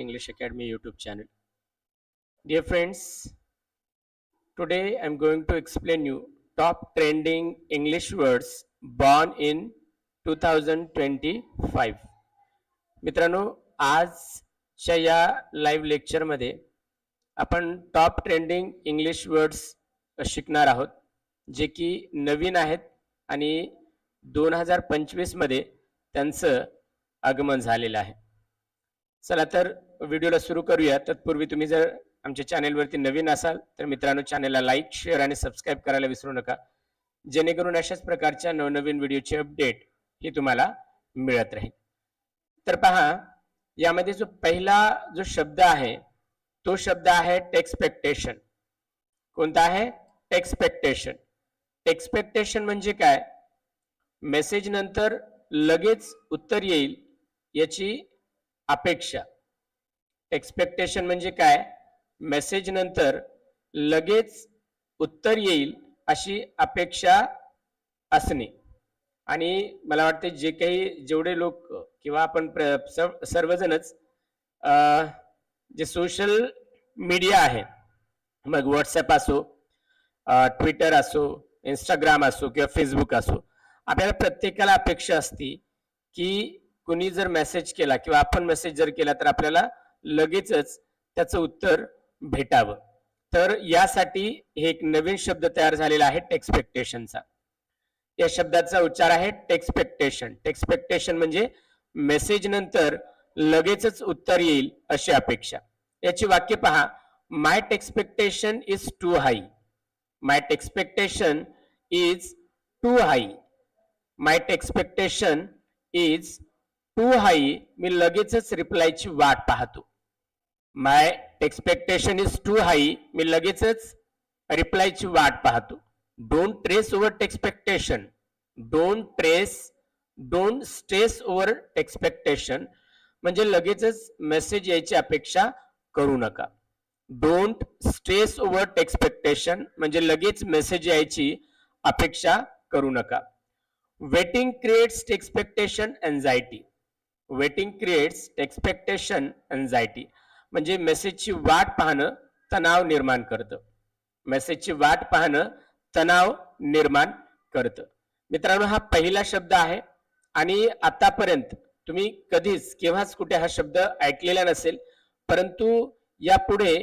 English Academy YouTube channel. Dear friends, today I'm going to explain you top trending English words born in 2025. मित्रांनो आजच्या या live लेक्चरमध्ये आपण top trending English words शिकणार आहोत जे की नवीन आहेत आणि दोन हजार पंचवीसमध्ये त्यांचं आगमन झालेलं आहे चला तर व्हिडिओला सुरू करूया. तत्पूर्वी तुम्ही जर आमच्या चॅनेलवरती नवीन असाल तर मित्रांनो चॅनेलला लाईक शेअर आणि सबस्क्राईब करायला विसरू नका. जेणेकरून अशाच प्रकारच्या नवनवीन व्हिडिओचे अपडेट हे तुम्हाला मिळत राहील. तर पहा यामध्ये जो पहिला जो शब्द आहे तो शब्द आहे टेक्सपेक्टेशन कोणता आहे? टेक्सपेक्टेशन टेक्सपेक्टेशन म्हणजे काय? मेसेज नंतर लगेच उत्तर येईल याची अपेक्षा. एक्सपेक्टेशन म्हणजे काय? मेसेज नंतर लगेच उत्तर येईल अशी अपेक्षा असणे. आणि मला वाटते जे काही जेवढे लोक किंवा आपण प्र- सर्वजणच जे सोशल मीडिया आहे मग व्हॉट्सॲप असो ट्विटर असो इंस्टाग्राम असो किंवा फेसबुक असो आपल्याला प्रत्येकाला अपेक्षा असते की कुणी जर मेसेज केला किंवा आपण मेसेज जर केला तर आपल्याला लगेचच त्याचं उत्तर भेटावं. तर यासाठी हे एक नवीन शब्द तयार झालेला आहे टेक्सपेक्टेशनचा या शब्दाचा उच्चार आहे टेक्सपेक्टेशन टेक्सपेक्टेशन म्हणजे मेसेज नंतर लगेचच उत्तर येईल अशी अपेक्षा. याची वाक्य पहा my expectation is too high my expectation is too high my expectation is too high मी लगेचच रिप्लायची वाट पाहतो. My expectation is too high मी लगेचच रिप्लायची वाट पाहतो. Don't stress over expectation don't stress don't stress over expectation म्हणजे लगेचच मेसेज यायची अपेक्षा करू नका. डोंट स्ट्रेस ओवर एक्सपेक्टेशन म्हणजे लगेच मेसेज यायची अपेक्षा करू नका. Waiting creates expectation anxiety waiting creates expectation anxiety म्हणजे मेसेजची वाट पाहणं तणाव निर्माण करतं. मेसेजची वाट पाहणं तणाव निर्माण करतं. मित्रांनो हा पहिला शब्द आहे आणि आतापर्यंत तुम्ही कधीच केव्हाच कुठे हा शब्द ऐकलेला नसेल परंतु यापुढे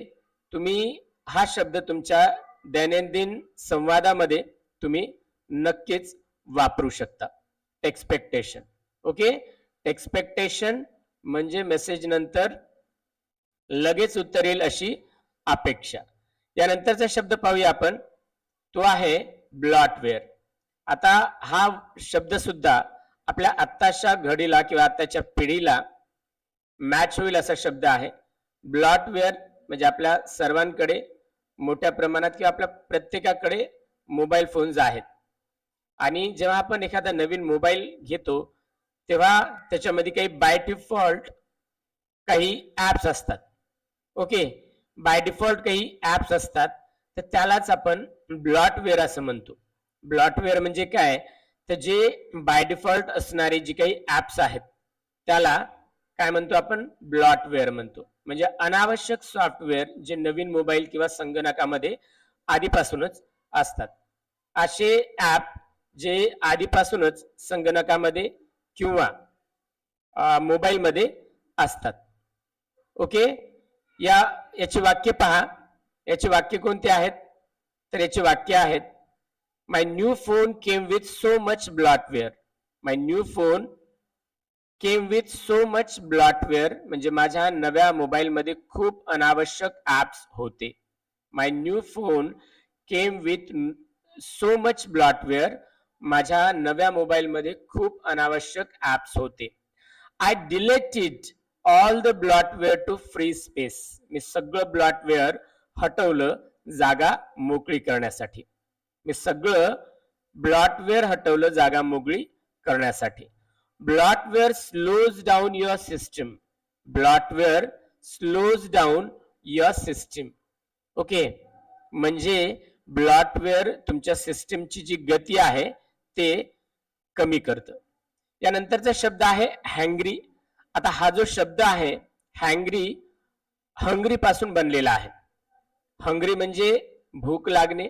तुम्ही हा शब्द तुमच्या दैनंदिन संवादामध्ये तुम्ही नक्कीच वापरू शकता. एक्सपेक्टेशन ओके एक्सपेक्टेशन म्हणजे मेसेज नंतर लगेच उत्तर येईल अशी अपेक्षा. यानंतरचा शब्द पाहूया आपण. तो आहे ब्लॉटवेअर. आता हा शब्द सुद्धा आपल्या आत्ताच्या घडीला किंवा आत्ताच्या पिढीला मॅच होईल असा शब्द आहे. ब्लॉटवेअर म्हणजे आपल्या सर्वांकडे मोठ्या प्रमाणात किंवा आपल्या प्रत्येकाकडे मोबाईल फोन्स आहेत. आणि जेव्हा आपण एखादा नवीन मोबाईल घेतो तेव्हा त्याच्यामध्ये काही बाय डिफॉल्ट काही ॲप्स असतात. ओके? बाय डिफॉल्ट काही ऍप्स असतात तर त्यालाच आपण ब्लॉटवेअर असं म्हणतो. ब्लॉटवेअर म्हणजे काय? तर जे बाय डिफॉल्ट असणारे जी काही ऍप्स आहेत त्याला काय म्हणतो आपण? ब्लॉटवेअर म्हणतो. म्हणजे अनावश्यक सॉफ्टवेअर जे नवीन मोबाईल किंवा संगणकामध्ये आधीपासूनच असतात. असे ऍप जे आधीपासूनच संगणकामध्ये किंवा मोबाईलमध्ये असतात. ओके? या याची वाक्य पहा. याची वाक्य कोणती आहेत? तर याची वाक्य आहेत my new phone came with so much bloatware my new phone came with so much bloatware म्हणजे माझ्या नव्या मोबाईलमध्ये खूप अनावश्यक ॲप्स होते. My new phone came with so much bloatware माझ्या नव्या मोबाईलमध्ये खूप अनावश्यक ॲप्स होते. I deleted all the bloatware to free space मी सगळं ब्लॉटवेअर हटवलं जागा मोकळी करण्यासाठी. मी सगळं ब्लॉटवेअर हटवलं जागा मोकळी करण्यासाठी. Bloatware slows down your system bloatware slows down your system okay म्हणजे ब्लॉटवेअर तुमच्या सिस्टमची जी गती आहे ते कमी करतं. यानंतरचा शब्द आहे हँग्री आता हा जो शब्द आहे हँग्री हंगरी पासून बनलेला आहे. हंगरी म्हणजे भूक लागणे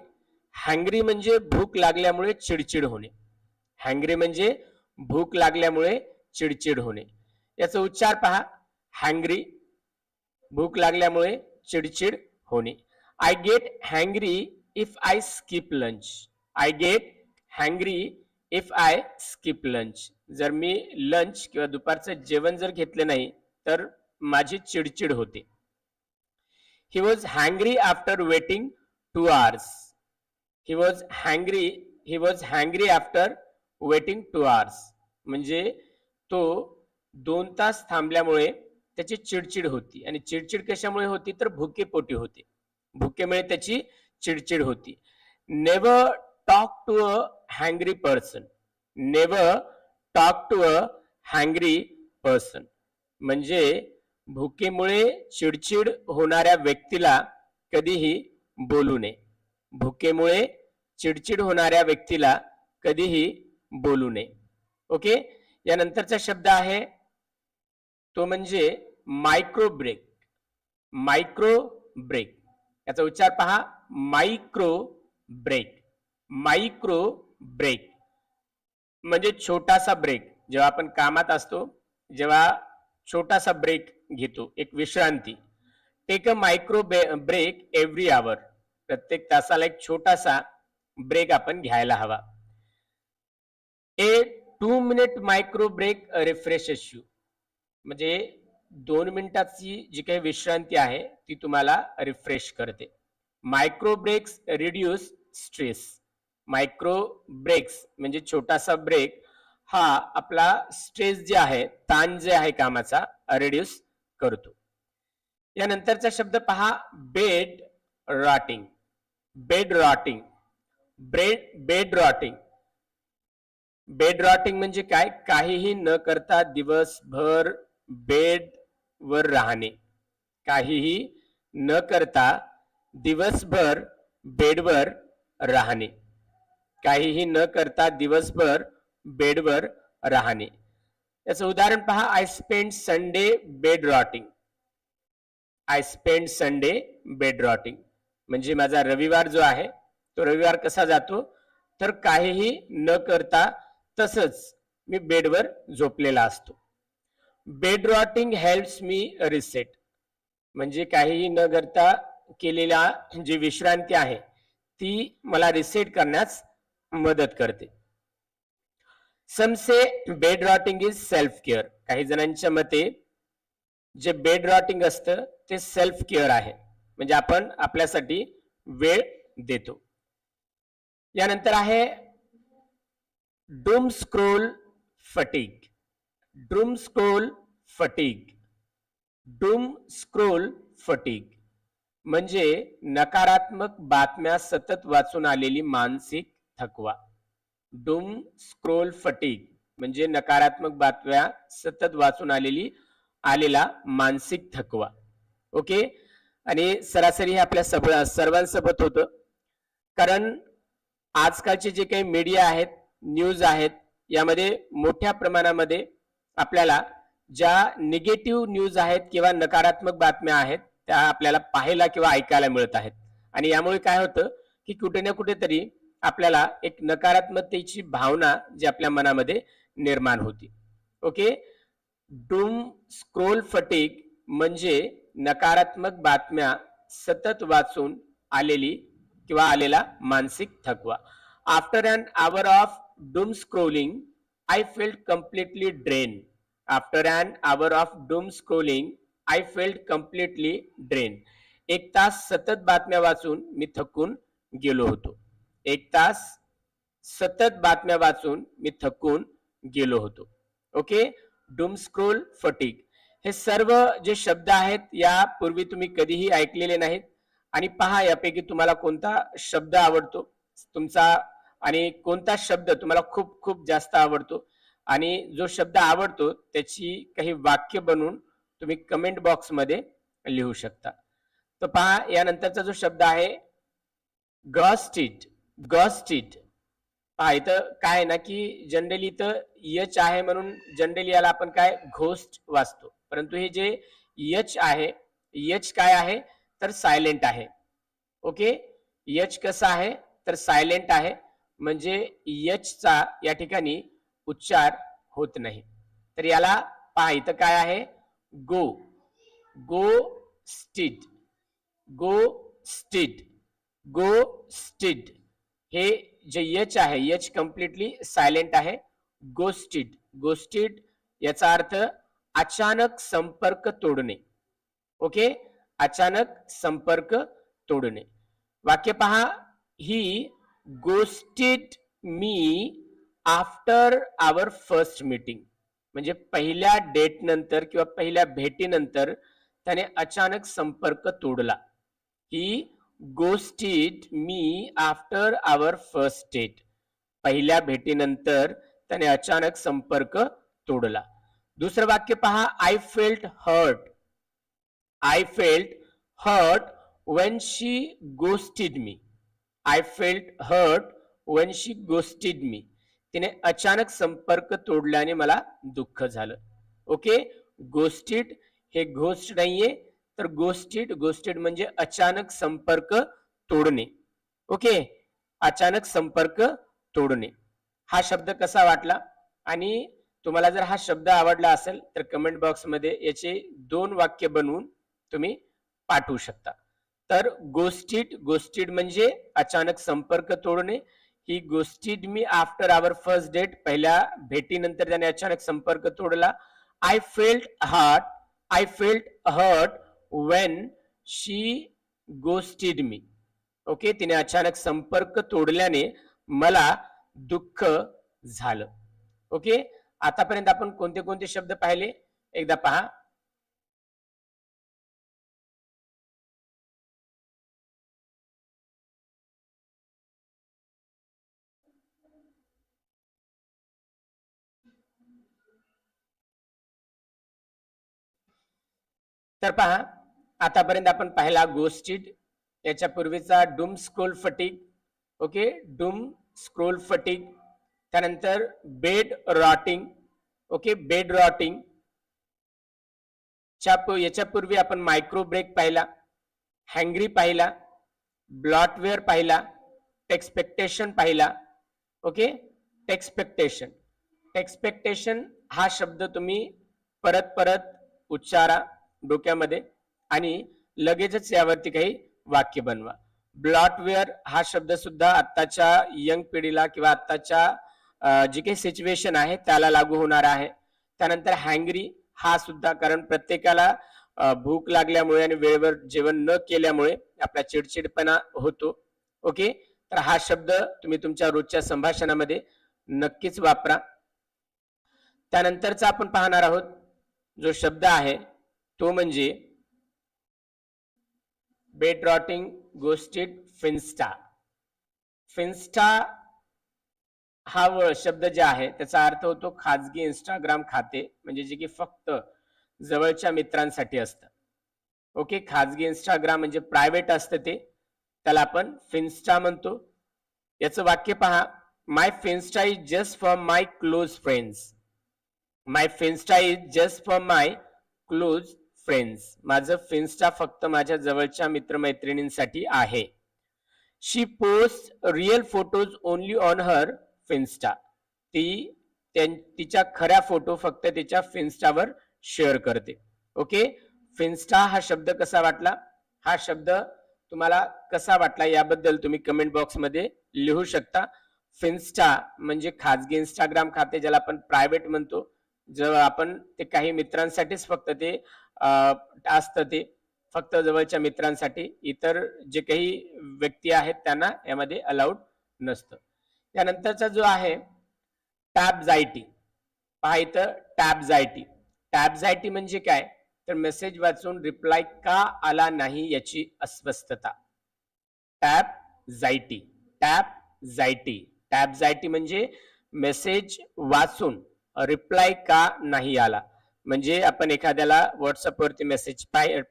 हँग्री म्हणजे भूक लागल्यामुळे चिडचिड होणे. हँग्री म्हणजे भूक लागल्यामुळे चिडचिड होणे. याचा उच्चार पहा हँग्री भूक लागल्यामुळे चिडचिड होणे. I get hangry if I skip lunch I get hangry if I skip lunch जर मी लंच किंवा दुपारचं जेवण जर घेतलं नाही तर माझी चिडचिड होते. He was hangry after waiting two hours he was hangry he was hangry after waiting two hours म्हणजे तो दोन तास थांबल्यामुळे त्याची चिडचिड होती. आणि चिडचिड कशामुळे होती? तर भुकेपोटी होते. भुकेमुळे त्याची चिडचिड होती. Never talk to a hangry person never talk to a hangry person म्हणजे भुकेमुळे चिडचिड होणाऱ्या व्यक्तीला कधीही बोलू नये. भुकेमुळे चिडचिड होणाऱ्या व्यक्तीला कधीही बोलू नये. ओके? यानंतरचा शब्द आहे तो म्हणजे मायक्रो ब्रेक मायक्रो ब्रेक याचा उच्चार पहा मायक्रो ब्रेक मायक्रो ब्रेक म्हणजे छोटासा ब्रेक जेव्हा आपण कामात असतो जेव्हा छोटासा ब्रेक घेतो एक विश्रांती. Take a micro break every hour प्रत्येक तासाला एक छोटासा ब्रेक आपण घ्यायला हवा. A two minute micro break refreshes you म्हणजे दोन मिनिटाची जी काही विश्रांती आहे ती तुम्हाला रिफ्रेश करते. Micro breaks reduce stress micro breaks म्हणजे छोटासा ब्रेक हा आपला स्ट्रेस जे आहे ताण जे आहे कामाचा रिड्यूस करतो. यानंतरचा शब्द पहा bed rotting bed rotting bread bed rotting bed rotting म्हणजे काय? काहीही न करता दिवसभर बेड वर राहणे. काहीही न करता दिवसभर बेडवर राहणे. काहीही न करता दिवसभर बेडवर राहणे. याचं उदाहरण पहा I spend Sunday bed rotting I spend Sunday bed rotting म्हणजे माझा रविवार जो आहे तो रविवार कसा जातो? तर काहीही न करता तसंच मी बेडवर झोपलेला असतो. Bed rotting helps me reset म्हणजे काहीही न करता केलेला जी विश्रांती आहे ती मला रिसेट करण्यास मदत करते. Some say bed rotting is self care काही जणांच्या मते जे बेड रॉटिंग असतं ते सेल्फ केअर आहे. म्हणजे आपण आपल्यासाठी वेळ देतो. यानंतर आहे doom scroll fatigue doom scroll fatigue doom scroll fatigue म्हणजे नकारात्मक बातम्या सतत वाचून आलेली मानसिक थकवा. डूम स्क्रोल फटीग म्हणजे नकारात्मक बातम्या सतत वाचून आलेली आलेला मानसिक थकवा. ओके? आणि सरासरी हे आपल्या सब सर्वांसोबत होतं. कारण आजकालचे जे काही मीडिया आहेत न्यूज आहेत यामध्ये मोठ्या प्रमाणामध्ये आपल्याला ज्या निगेटिव्ह न्यूज आहेत किंवा नकारात्मक बातम्या आहेत त्या आपल्याला पाहायला किंवा ऐकायला मिळत आहेत. आणि यामुळे काय होतं की कुठे ना कुठेतरी आपल्याला एक नकारात्मकतेची भावना जी आपल्या मनामध्ये निर्माण होती. ओके? डूम स्क्रोल फटीक म्हणजे नकारात्मक बातम्या सतत वाचून आलेली किंवा आलेला मानसिक थकवा. After an hour of doom scrolling I felt completely drain. After an hour of doom scrolling I felt completely drain. एक तास सतत बातम्या वाचून मी थकून गेलो होतो. एक तास सतत बातम्या वाचून मी थकून गेलो होतो. ओके डूम स्क्रोल फटीक हे सर्व जे शब्द आहेत यापूर्वी तुम्ही कधीही ऐकलेले नाहीत. आणि पहा यापैकी तुम्हाला कोणता शब्द आवडतो? तुमचा आणि कोणता शब्द तुम्हाला खूप खूप जास्त आवडतो? आणि जो शब्द आवडतो त्याची काही वाक्य बनवून तुम्ही कमेंट बॉक्समध्ये लिहू शकता. तर पहा यानंतरचा जो शब्द आहे गॉस्टिट गॉस्टिट पहा इथं काय आहे ना की जनरली इथं यच आहे म्हणून जनरली याला आपण काय घोस्ट वाचतो. परंतु हे जे यच आहे यच काय आहे? तर सायलेंट आहे. ओके? यच कसं आहे? तर सायलेंट आहे. म्हणजे यचचा या ठिकाणी उच्चार होत नाही. तर याला पहा इथं काय आहे? गो. गो स्टिड गो स्टिड गो स्टिड हे जे यच आहे यच कम्प्लिटली सायलेंट आहे. गोस्टिड गोस्टिड याचा अर्थ अचानक संपर्क तोडणे. ओके अचानक संपर्क तोडणे. वाक्य पहा. He ghosted me after our first meeting म्हणजे पहिल्या डेट नंतर किंवा पहिल्या भेटीनंतर त्याने अचानक संपर्क तोडला. He ghosted me after our first date पहिल्या भेटीनंतर त्याने अचानक संपर्क तोडला. दुसरं वाक्य पहा. I felt hurt I felt hurt when she ghosted me I felt hurt when she ghosted me तिने अचानक संपर्क तोडल्याने मला दुःख झालं. ओके गोस्टीड हे घोस्ट नाहीये. तर गोस्टिड गोस्टिड म्हणजे अचानक संपर्क तोडणे. ओके? अचानक संपर्क तोडणे. हा शब्द कसा वाटला? आणि तुम्हाला जर हा शब्द आवडला असेल तर कमेंट बॉक्समध्ये याचे दोन वाक्य बनवून तुम्ही पाठवू शकता. तर गोस्टिड गोस्टिड म्हणजे अचानक संपर्क तोडणे. He ghosted me after our first date पहिल्या भेटीनंतर त्याने अचानक संपर्क तोडला. I felt heart I felt hurt when she ghosted me okay तिने अचानक संपर्क तोडल्याने मला दुःख झालं. ओके आतापर्यंत आपण कोणते कोणते शब्द पाहिले? एकदा पहा. तर पहा आतापर्यंत आपण पाहिला गोस्टिड याच्या पूर्वीचा doom scroll fatigue okay doom scroll fatigue त्यानंतर bed rotting okay bed rotting याच्या पूर्वी आपण मायक्रो ब्रेक पाहिला. हँग्री पाहिला. ब्लॉटवेअर पाहिला. टेक्सपेक्टेशन पाहिला. ओके टेक्सपेक्टेशन टेक्सपेक्टेशन हा शब्द तुम्ही परत परत उच्चारा. डोक्यामध्ये आणि लगेचच यावरती काही वाक्य बनवा. ब्लॉटवेअर हा शब्द सुद्धा आत्ताच्या यंग पिढीला किंवा आत्ताच्या जी काही सिच्युएशन आहे त्याला लागू होणार आहे. त्यानंतर हँग्री हा सुद्धा कारण प्रत्येकाला भूक लागल्यामुळे आणि वेळेवर जेवण न केल्यामुळे आपला चिडचिडपणा होतो. ओके? तर हा शब्द तुम्ही तुमच्या रोजच्या संभाषणामध्ये नक्कीच वापरा. त्यानंतरचा आपण पाहणार आहोत जो शब्द आहे तो म्हणजे बेड रॉटिंग गोस्टिड फिन्स्टा फिन्स्टा हा व शब्द जे आहे त्याचा अर्थ होतो खाजगी इंस्टाग्राम खाते म्हणजे जे की फक्त जवळच्या मित्रांसाठी असतं. ओके खाजगी इंस्टाग्राम म्हणजे प्रायव्हेट असतं ते. त्याला आपण फिन्स्टा म्हणतो. याचं वाक्य पहा. My finsta is just for my close friends my finsta is just for my close friends माझं फिन्स्टा फक्त माझ्या जवळच्या मित्रमैत्रिणींसाठी आहे. She post real photos only on her finsta ती तिच्या खऱ्या फोटो फक्त तिच्या फिन्स्टावर शेअर करते. ओके फिन्स्टा हा शब्द कसा वाटला? हा शब्द तुम्हाला कसा वाटला याबद्दल तुम्ही कमेंट बॉक्समध्ये लिहू शकता. फिन्स्टा म्हणजे खाजगी इंस्टाग्राम खाते ज्याला आपण प्रायव्हेट म्हणतो. जेव्हा आपण ते काही मित्रांसाठीच फक्त ते असतं ते फक्त जवळच्या मित्रांसाठी इतर जे काही व्यक्ती आहेत त्यांना यामध्ये अलाउड नसतं. त्यानंतरचा जो आहे टॅबझायटी पहा इथं टॅबझायटी टॅबझायटी म्हणजे काय? तर मेसेज वाचून रिप्लाय का आला नाही याची अस्वस्थता tabxiety. Tabxiety. Tabxiety म्हणजे मेसेज वाचून रिप्लाय का नाही आला. म्हणजे आपण एखाद्याला व्हॉट्सअपवरती मेसेज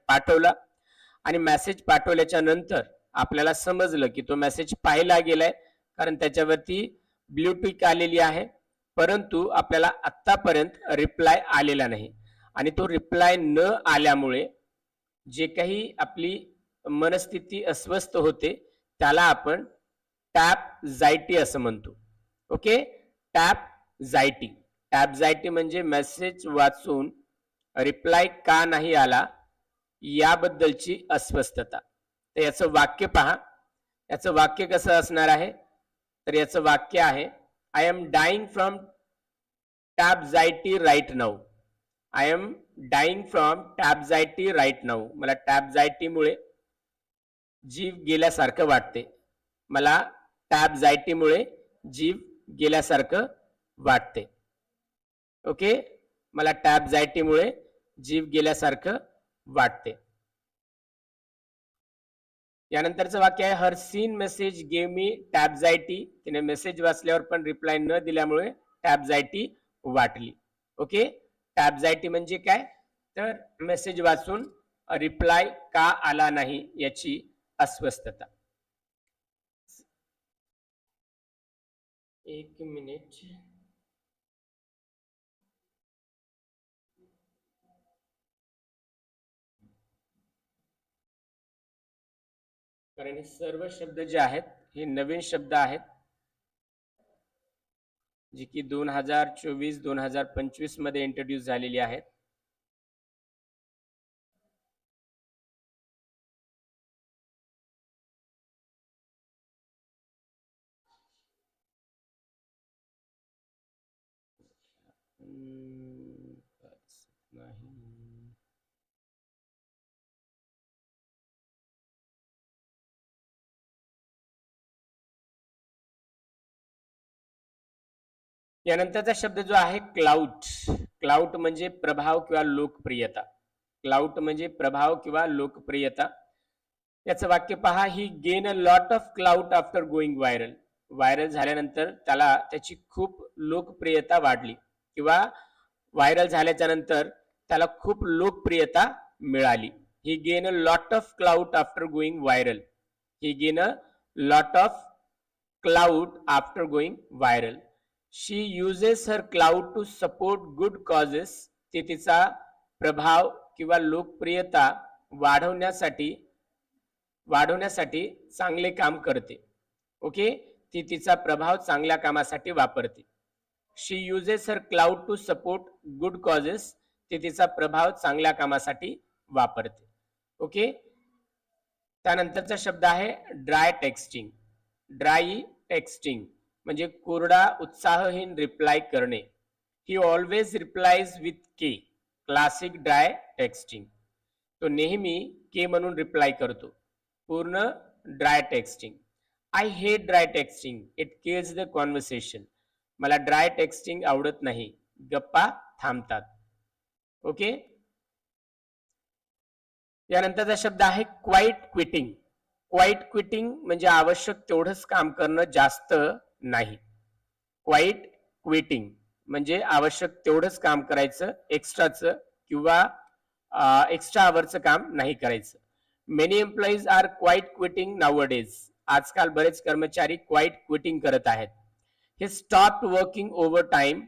पाठवला आणि मेसेज पाठवल्याच्या नंतर आपल्याला समजलं की तो मेसेज पाहिला गेलाय कारण त्याच्यावरती ब्ल्यूटिक आलेली आहे परंतु आपल्याला आत्तापर्यंत रिप्लाय आलेला नाही. आणि तो रिप्लाय न आल्यामुळे जे काही आपली मनस्थिती अस्वस्थ होते त्याला आपण टॅप जायटी असं म्हणतो. Okay tapxiety. टॅप म्हणजे मेसेज वाचून रिप्लाय का नाही आला याबद्दलची अस्वस्थता. तर याचं वाक्य पहा. याचं वाक्य कसं असणार आहे? तर याचं वाक्य आहे I am dying from tabxiety right now I am dying from tabxiety right now मला टॅबझायटीमुळे जीव गेल्यासारखं वाटते. मला टॅबझायटीमुळे जीव गेल्यासारखं वाटते. ओके? मला टॅबझायटीमुळे जीव गेल्यासारखं वाटते. यानंतरचं वाक्य आहे her seen message gave me tabxiety तिने मेसेज वाचल्यावर पण रिप्लाय न दिल्यामुळे टॅबझायटी वाटली. ओके? टॅबझायटी म्हणजे काय? तर मेसेज वाचून रिप्लाय का आला नाही याची अस्वस्थता. एक मिनिट. कारण हे सर्व शब्द जे आहेत हे नवीन शब्द आहेत जे की दोन हजार चोवीस दोन हजार पंचवीसमध्ये इंट्रोड्यूस झालेली आहेत. यानंतरचा शब्द जो आहे क्लाउट क्लाउट म्हणजे प्रभाव किंवा लोकप्रियता. क्लाउट म्हणजे प्रभाव किंवा लोकप्रियता. याचं वाक्य पहा he gain a lot of clout after going viral viral झाल्यानंतर त्याला त्याची खूप लोकप्रियता वाढली. किंवा व्हायरल झाल्याच्यानंतर त्याला खूप लोकप्रियता मिळाली. He gain a lot of clout after going viral he gain a lot of cloud after going viral she uses her cloud to support good causes ते तिचा प्रभाव किंवा लोकप्रियता वाढवण्यासाठी वाढवण्यासाठी चांगले काम करते. ओके ती तिचा प्रभाव चांगल्या कामासाठी वापरते. She uses her cloud to support good causes ते तिचा प्रभाव चांगल्या कामासाठी वापरते. ओके त्यानंतरचा शब्द आहे ड्राय टेक्स्टिंग ड्राय टेक्स्टिंग म्हणजे कोरडा उत्साहहीन रिप्लाय करणे. He always replies with K classic dry texting तो नेहमी के म्हणून रिप्लाय करतो. पूर्ण dry texting I hate dry texting it kills the conversation मला ड्राय टेक्स्टिंग आवडत नाही. गप्पा थांबतात. ओके यानंतरचा शब्द आहे क्वाईट क्विटिंग क्वाईट क्विटिंग म्हणजे आवश्यक तेवढंच काम करणं जास्त नाही. क्वाईट क्विटिंग म्हणजे आवश्यक तेवढंच काम करायचं एक्स्ट्राचं किंवा एक्स्ट्रा आवरचं काम नाही करायचं. Many employees are quiet quitting nowadays आजकाल बरेच कर्मचारी क्वाईट क्विटिंग करत आहेत. He stop working overtime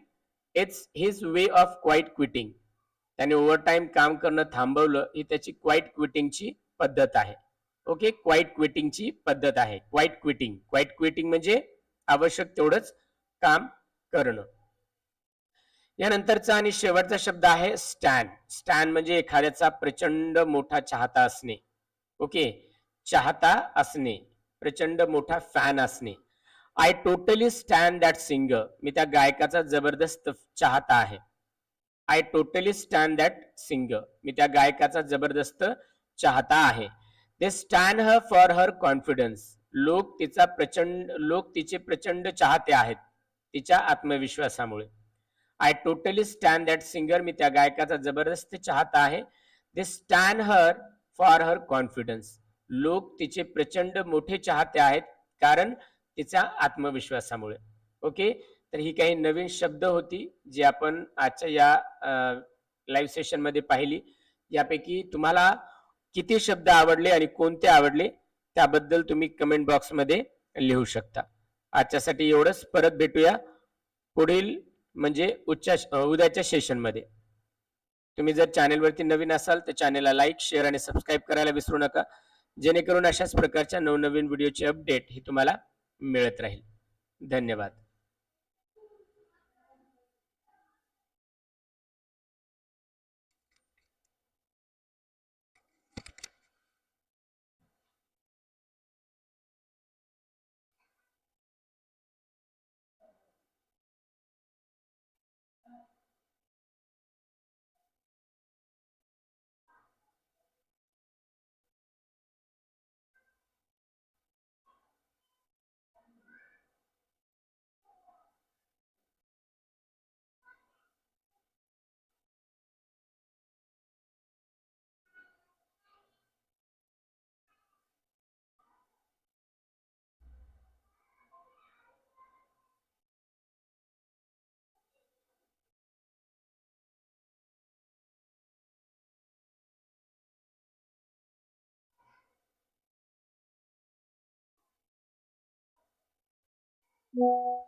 it's his way of quiet quitting त्याने ओव्हर टाइम काम करणं थांबवलं ही त्याची क्वाईट क्विटिंगची पद्धत आहे. ओके क्वाईट क्विटिंगची पद्धत आहे. क्वाईट क्विटिंग क्वाईट क्विटिंग म्हणजे आवश्यक तेवढंच काम करणं यानंतरचा आणि शेवटचा शब्द आहे स्टॅन. स्टॅन म्हणजे एखाद्याचा प्रचंड मोठा चाहता असणे. ओके? चाहता असणे. प्रचंड मोठा फॅन असणे. I totally stand that singer मी त्या गायकाचा जबरदस्त चाहता आहे. I totally stand that singer मी त्या गायकाचा जबरदस्त चाहता आहे. They stand her for her confidence लोक तिचा प्रचंड लोक तिचे प्रचंड चाहते आहेत तिच्या आत्मविश्वासामुळे. I totally stand that singer मी त्या गायकाचा जबरदस्त चाहता आहे. They stand her for her confidence लोक तिचे प्रचंड मोठे चाहते आहेत कारण तिच्या आत्मविश्वासामुळे. ओके? तर ही काही नवीन शब्द होती जी आपण आजच्या या लाईव्ह सेशनमध्ये पाहिली. यापैकी तुम्हाला किती शब्द आवडले आणि कोणते आवडले? त्याबद्दल तुम्ही कमेंट बॉक्समध्ये लिहू शकता. आजच्यासाठी एवढंच. परत भेटूया पुढील म्हणजे उच्चा उद्याच्या सेशनमध्ये तुम्ही जर चॅनेलवरती नवीन असाल तर चॅनेलला लाईक शेअर आणि सबस्क्राईब करायला विसरू नका. जेणेकरून अशाच प्रकारच्या नवनवीन व्हिडिओची अपडेट ही तुम्हाला मिळत राहील. धन्यवाद. Yeah.